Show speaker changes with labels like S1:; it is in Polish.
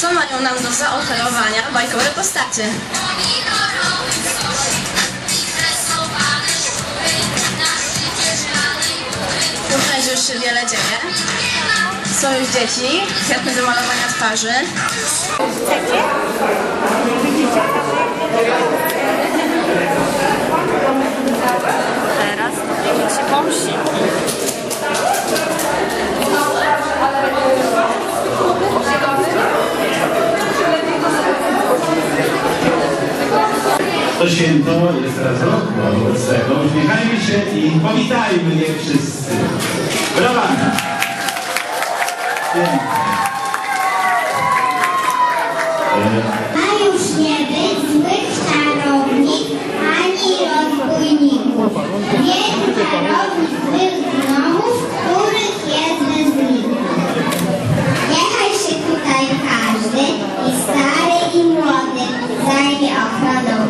S1: co mają nam do zaoferowania bajkowe postacie. Tutaj już się wiele dzieje. Są już dzieci, chętne do malowania twarzy. Teraz dzieje się wąsiki.
S2: To święto jest razem raz roku, obecnego. Uśmiechajmy się i powitajmy je wszyscy. Brawa!
S3: Ma już nie być złych czarownik ani rozbójników. Więc czarownik złych gnomów, których jest zły. Niechaj się tutaj każdy, i stary i młody, zajmie ochroną